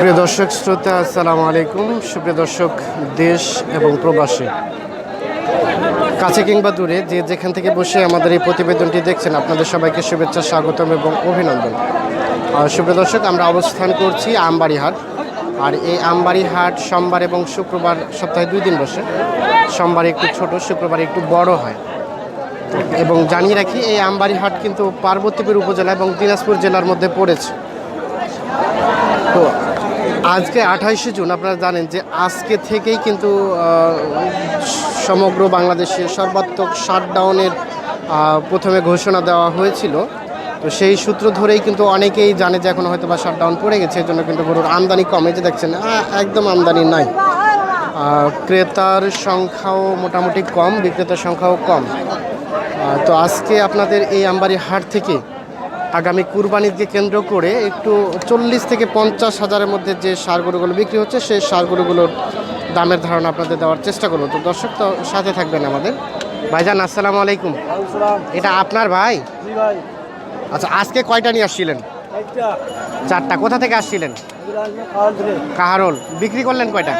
প্রিয় দর্শক, শ্রোতা, আসসালামু আলাইকুম। সুপ্রিয় দর্শক, দেশ এবং প্রবাসী, কাছে কিংবা দূরে, যে যেখান থেকে বসে আমাদের এই প্রতিবেদনটি দেখছেন, আপনাদের সবাইকে শুভেচ্ছা, স্বাগতম এবং অভিনন্দন। সুপ্রিয় দর্শক, আমরা অবস্থান করছি আমবাড়িহাট। আর এই আমবাড়ি হাট সোমবার এবং শুক্রবার সপ্তাহে দুই দিন বসে। সোমবার একটু ছোট, শুক্রবার একটু বড় হয়। এবং জানিয়ে রাখি, এই আমবাড়ি হাট কিন্তু পার্বতীপুর উপজেলা এবং দিনাজপুর জেলার মধ্যে পড়েছে। তো আজকে আঠাইশে জুন, আপনারা জানেন যে আজকে থেকেই কিন্তু সমগ্র বাংলাদেশে সর্বাত্মক শাটডাউনের প্রথমে ঘোষণা দেওয়া হয়েছিল। তো সেই সূত্র ধরেই কিন্তু অনেকেই জানে যে এখন হয়তো বা শাটডাউন পড়ে গেছে এই জন্য কিন্তু গরুর আমদানি কমে। যে দেখছেন একদম আমদানি নাই। ক্রেতার সংখ্যাও মোটামুটি কম, বিক্রেতার সংখ্যাও কম। তো আজকে আপনাদের এই আমবাড়ি হাট থেকে আগামী কুরবানিকে কেন্দ্র করে একটু চল্লিশ থেকে পঞ্চাশ হাজারের মধ্যে যে সার গরুগুলো বিক্রি হচ্ছে সেই সার গরুগুলোর দামের ধারণা আপনাদের দেওয়ার চেষ্টা করব। তো দর্শক তো সাথে থাকবেন আমাদের। ভাইজান আসসালামু আলাইকুম। এটা আপনার ভাই? আচ্ছা আজকে কয়টা নিয়ে আসছিলেন? চারটা। কোথা থেকে আসছিলেন? কাহারোল। বিক্রি করলেন কয়টা?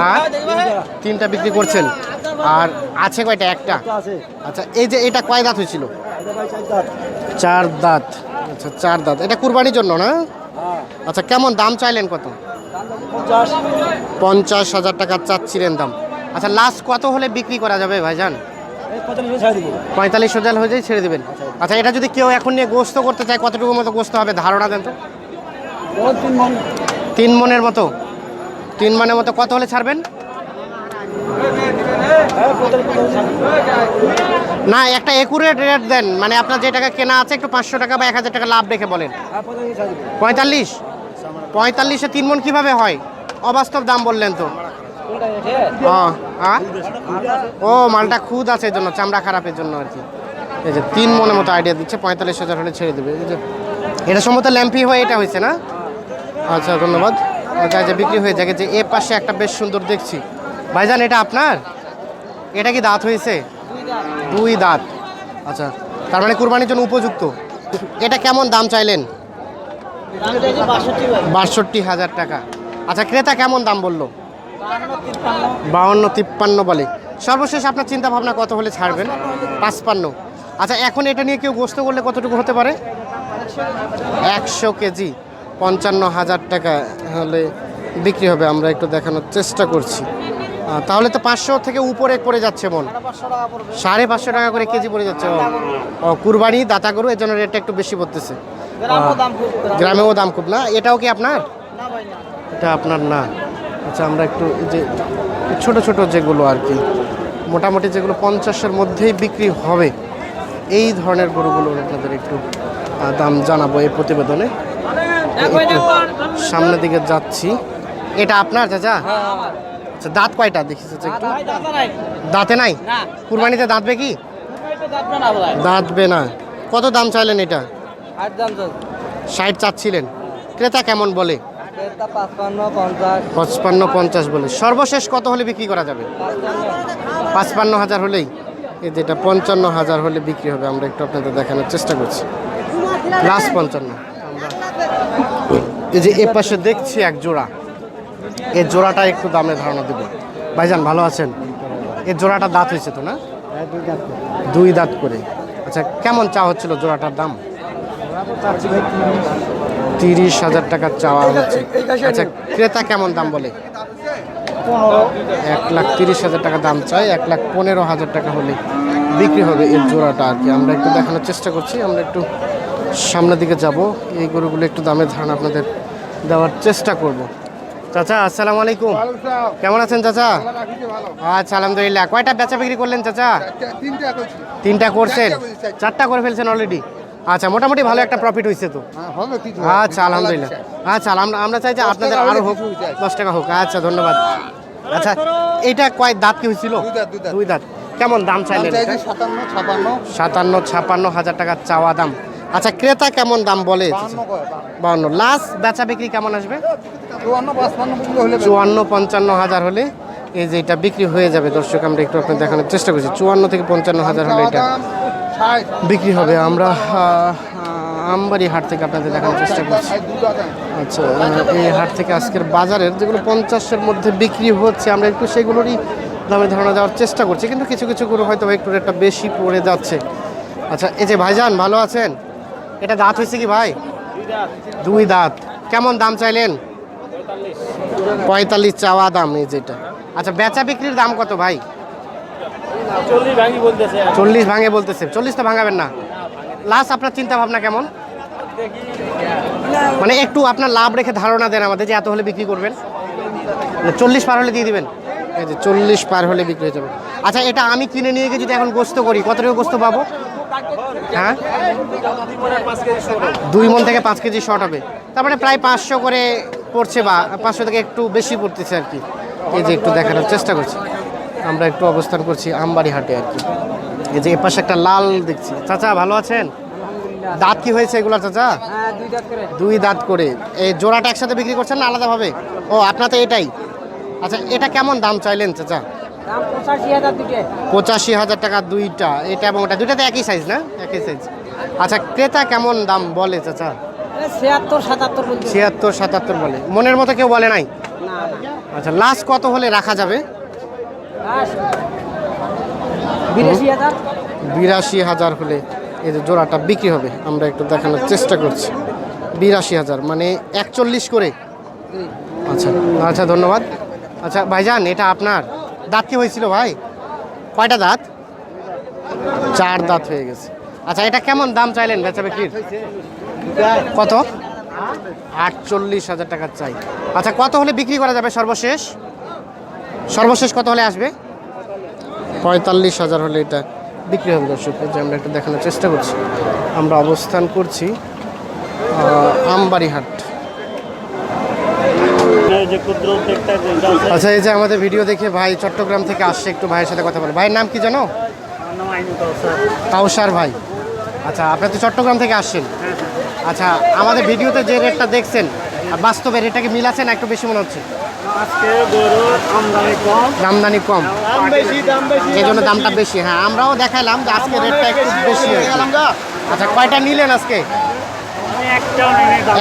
হ্যাঁ তিনটা। বিক্রি করছেন। আর আছে কয়টা? একটা? আচ্ছা এই যে এটা কয় দাঁত হয়েছিল? চার দাঁত। আচ্ছা চার দাঁত। এটা কুরবানির জন্য না? আচ্ছা কেমন দাম চাইলেন কত? পঞ্চাশ। হাজার টাকা চাচ্ছিলেন দাম। আচ্ছা লাস্ট কত হলে বিক্রি করা যাবে ভাইজান? পঁয়তাল্লিশ হাজার হয়ে যায় ছেড়ে দেবেন। আচ্ছা। এটা যদি কেউ এখন নিয়ে গোস্ত করতে চায় কতটুকু মতো গোস্ত হবে? ধারণা দেন তো। তিন মনের মতো? তিন মনের মতো কত হলে ছাড়বেন। না একটা একুরেট রেট দেন। মানে আপনার যে টাকা কেনা আছে একটু পাঁচশো টাকা বা এক হাজার টাকা লাভ রেখে বলেন। পঁয়তাল্লিশ পঁয়তাল্লিশে? তিন মন কীভাবে হয়? অবাস্তব দাম বললেন তো। ও হ্যাঁ ও মালটা খুদ আছে এই জন্য চামড়া খারাপের জন্য আর কি। এই যে তিন মনের মতো আইডিয়া দিচ্ছে পঁয়তাল্লিশ হাজার হলে ছেড়ে দেবে। যে এটা সম্ভবত ল্যাম্পি হয়ে এটা হয়েছে না? আচ্ছা ধন্যবাদ। আচ্ছা আচ্ছা বিক্রি হয়ে যাবে যে এ পাশে একটা বেশ সুন্দর দেখছি। ভাইজান এটা আপনার? এটা কি দাঁত হয়েছে? দুই দাঁত। আচ্ছা তার মানে কুরবানির জন্য উপযুক্ত। এটা কেমন দাম চাইলেন? বাষট্টি হাজার টাকা। আচ্ছা ক্রেতা কেমন দাম বলল? বাউন্ন তিপ্পান্ন বলে। সর্বশেষ আপনার চিন্তা ভাবনা কত হলে ছাড়বেন? পাঁচপান্ন। আচ্ছা এখন এটা নিয়ে কেউ গোস্ত করলে কতটুকু হতে পারে? একশো কেজি। পঞ্চান্ন হাজার টাকা হলে বিক্রি হবে। আমরা একটু দেখানোর চেষ্টা করছি। তাহলে তো পাঁচশো থেকে উপরে পড়ে যাচ্ছে মন। সাড়ে পাঁচশো টাকা করে কেজি পড়ে যাচ্ছে ও। কুরবানি দাতা গরু এর জন্য রেটটা একটু বেশি পড়তেছে। গ্রামেও দাম খুব না? এটাও কি আপনার? এটা আপনার না। আচ্ছা আমরা একটু যে ছোট ছোট যেগুলো আর কি মোটামুটি যেগুলো পঞ্চাশের মধ্যেই বিক্রি হবে এই ধরনের গরুগুলো আপনাদের একটু দাম জানাব এই প্রতিবেদনে। একটু সামনের দিকে যাচ্ছি। এটা আপনার চাচা? আচ্ছা দাঁত কয়টা? দেখিস একটু। দাঁতে নাই। কুরবানিতে দাঁতবে কি? দাঁতবে না কত দাম চাইলেন এটা? ষাট চাচ্ছিলেন। ক্রেতা কেমন বলে? পঁচপান্ন পঞ্চাশ। বলে। সর্বশেষ কত হলে বিক্রি করা যাবে? পাঁচপান্ন হাজার হলেই। এই যেটা পঞ্চান্ন হাজার হলে বিক্রি হবে আমরা একটু আপনাদের দেখানোর চেষ্টা করছি। লাস্ট পঞ্চান্ন। এই যে এ পাশে দেখছি এক জোড়া। এই জোড়াটা একটু দামের ধারণা দেবো। ভাইজান, ভালো আছেন? এই জোড়াটা দাঁত হয়েছে তো না? দুই দাঁত করে। আচ্ছা কেমন চা হচ্ছিল জোড়াটার দাম? তিরিশ হাজার টাকার চাওয়া হচ্ছে। আচ্ছা ক্রেতা কেমন দাম বলে? এক লাখ তিরিশ হাজার টাকা দাম চাই, এক লাখ পনেরো হাজার টাকা হলে বিক্রি হবে এর জোড়াটা আর কি। আমরা একটু দেখানোর চেষ্টা করছি, আমরা একটু সামনের দিকে যাব। এই গরুগুলো একটু দামের ধারণা আপনাদের দেওয়ার চেষ্টা করব। চাচা আসসালামু আলাইকুম। কেমন আছেন চাচা? আচ্ছা আলহামদুলিল্লাহ। কয়টা বেচা বিক্রি করলেন চাচা? তিনটা করছেন। চারটা করে ফেলছেন অলরেডি আচ্ছা মোটামুটি ভালো একটা প্রফিট হয়েছে তো। আচ্ছা আলহামদুলিল্লাহ। আচ্ছা আমরা চাই যে আপনাদের আরও হোক দশ টাকা হোক। আচ্ছা ধন্যবাদ। আচ্ছা এইটা কয় দাঁত কি হয়েছিল দুই দাঁত, কেমন দাম চাইলেন সাতান্ন ছাপান্ন হাজার টাকা চাওয়া দাম। আচ্ছা ক্রেতা কেমন দাম বলে? বাউন্ন লাস্ট বেচা বিক্রি কেমন আসবে? চুয়ান্ন পঞ্চান্ন হাজার হলে এই যে এটা বিক্রি হয়ে যাবে দর্শক আমরা একটু আপনার দেখানোর চেষ্টা করছি। চুয়ান্ন থেকে পঞ্চান্ন হাজার হলে এটা বিক্রি হবে। আমরা আহ, আমবাড়ি হাট থেকে আপনাদের দেখানোর চেষ্টা করছি। আচ্ছা এই হাট থেকে আজকের বাজারের যেগুলো পঞ্চাশের মধ্যে বিক্রি হচ্ছে আমরা একটু সেগুলোরই দামে ধারণা দেওয়ার চেষ্টা করছি কিন্তু কিছু কিছু গরু হয়তো একটু রেটটা বেশি পড়ে যাচ্ছে। আচ্ছা এই যে ভাইজান ভালো আছেন? এটা দাঁত হয়েছে কি ভাই? দুই দাঁত। কেমন দাম চাইলেন? পঁয়তাল্লিশ চাওয়া দাম এই যেটা। আচ্ছা বেচা বিক্রির দাম কত ভাই? চল্লিশ ভাঙে বলতেছে। চল্লিশ তো ভাঙাবেন না। লাস্ট আপনার চিন্তা ভাবনা কেমন? মানে একটু আপনার লাভ রেখে ধারণা দেন আমাদের যে এত হলে বিক্রি করবেন। চল্লিশ পার হলে দিয়ে দিবেন। চল্লিশ পার হলে বিক্রি হয়ে যাবে। আচ্ছা এটা আমি কিনে নিয়ে গিয়ে যদি এখন গোস্ত করি কত টাকা গোস্ত পাবো? হ্যাঁ? দুই মন থেকে পাঁচ কেজি শর্ট হবে। তার মানে প্রায় পাঁচশো করে পড়ছে বা পাঁচশো থেকে একটু বেশি পড়তেছে আর কি। এই যে একটু দেখানোর চেষ্টা করছি। আমরা একটু অবস্থান করছি আমবাড়ি হাটে আর কি। এই যে এপাশে একটা লাল দেখছি। চাচা, ভালো আছেন? দাঁত কি হয়েছে এগুলো চাচা? দুই দাঁত করে। এই জোড়াটা একসাথে বিক্রি করছেন না আলাদাভাবে? ও আপনার তো এটাই। আচ্ছা এটা কেমন দাম চাইলেন চাচা? পঁচাশি হাজার টাকা দুইটা। এটা এবং ওটা দুইটাতে একই সাইজ না? একই সাইজ আচ্ছা ক্রেতা কেমন দাম বলে চাচা? ছিয়াত্তর সাতাত্তর ছিয়াত্তর সাতাত্তর বলে। মনের মতো কেউ বলে নাই? আচ্ছা লাস্ট কত হলে রাখা যাবে? বিরাশি হাজার। হলে এই যে জোড়াটা বিক্রি হবে। আমরা একটু দেখানোর চেষ্টা করছি। বিরাশি হাজার মানে একচল্লিশ করে। আচ্ছা আচ্ছা ধন্যবাদ। আচ্ছা ভাইজান এটা আপনার? দাঁত কি হয়েছিল ভাই? কয়টা দাঁত? চার দাঁত হয়ে গেছে। আচ্ছা এটা কেমন দাম চাইলেন বেচা বিক্রির? কত? আটচল্লিশ হাজার টাকা চাই। আচ্ছা কত হলে বিক্রি করা যাবে সর্বশেষ? সর্বশেষ কত হলে আসবে? পঁয়তাল্লিশ হাজার হলে এটা বিক্রি হবে দর্শক। যে আমরা একটু দেখানোর চেষ্টা করছি। আমরা অবস্থান করছি আহ, আমবাড়ি হাট যে ক্ষুদ্র উদ্যোক্তা আচ্ছা এই যে আমাদের ভিডিও দেখে ভাই চট্টগ্রাম থেকে আসছে একটু ভাইয়ের সাথে কথা বলে। ভাইয়ের নাম কি জানো? কাউসার। ভাই। আচ্ছা আপনি তো চট্টগ্রাম থেকে আসছেন। আচ্ছা আমাদের ভিডিওতে যে রেটটা দেখছেন বাস্তবে রেটটাকে মিল আছে না একটু বেশি মনে হচ্ছে? আমদানি কম। এই জন্য দামটা বেশি। হ্যাঁ আমরাও দেখাইলাম যে আজকে রেটটা একটু বেশি আচ্ছা কয়টা নিলেন আজকে?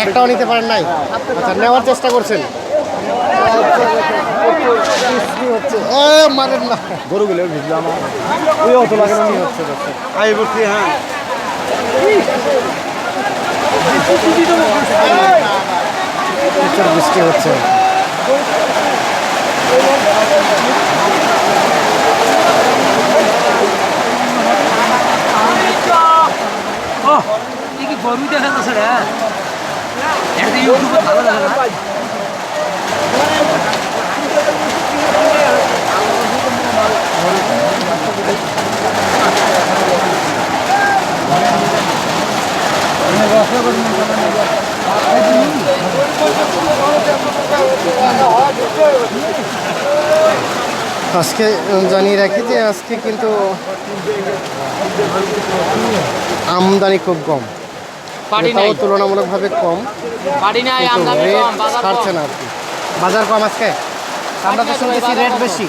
একটাও নিতে পারেন নাই? আচ্ছা নেওয়ার চেষ্টা করছেন। মারেন না গরুগুলো ভিজলাম ওই অত লাগে না হচ্ছে আই বলছি হ্যাঁ প্রচুর বৃষ্টি হচ্ছে গরু দেখা যাচ্ছে রে ইউটিউবে ভালো দেখা। আজকে জানিয়ে রাখি যে আজকে কিন্তু আমদানি খুব কম। তুলনামূলকভাবে কম রেট ছাড়ছে না আর কি। বাজার কম আজকে? আমরা তো শুনতেছি রেট বেশি।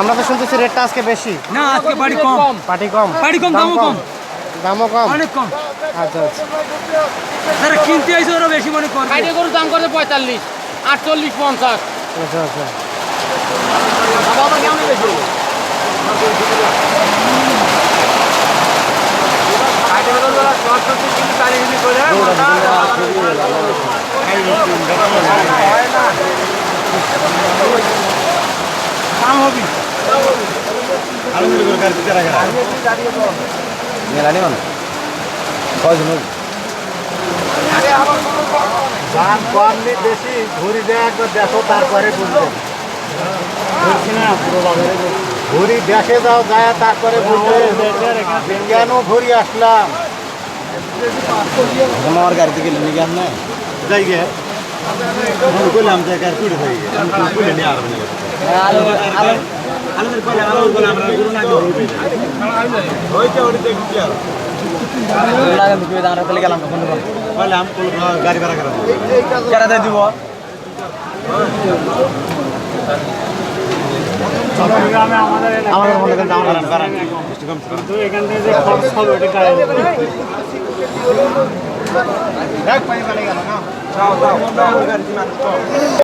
আমরা তো শুনতেছি রেটটা আজকে বেশি। না আজকে বাড়ি কম। পাটি কম। পাটি কম, দাম দামও কম। দামও কম? অনেক কম। আচ্ছা আচ্ছা। যারা কিনতে আইছে ওরা বেশি মনে করে কাইটে গরুর দাম করে পঁয়তাল্লিশ আটচল্লিশ পঞ্চাশ। আচ্ছা আচ্ছা। বাবা কেমন বেশি মেলানি মানে? কয়জন দাম কম নেই বেশি ঘুরি দেয় একবার দেখো তারপরে বুঝবে বলছি না পুরো বাজারে। ঘুরি দেখে যাও যায় তারপরে এখানে কেন ঘুরি আসলাম? আমার গাড়িতে গেলে নিয়ে গেল না? যাই গে। বললাম যে গাড়ি হয়ে গেছে। আলো বললাম গাড়ি ভাড়া করা দিয়ে দিব আমাদের মনে করেন আমার কিন্তু এখান থেকে যে খরচ হবে ওটা গায়ে দেখ পানি পানি গেল না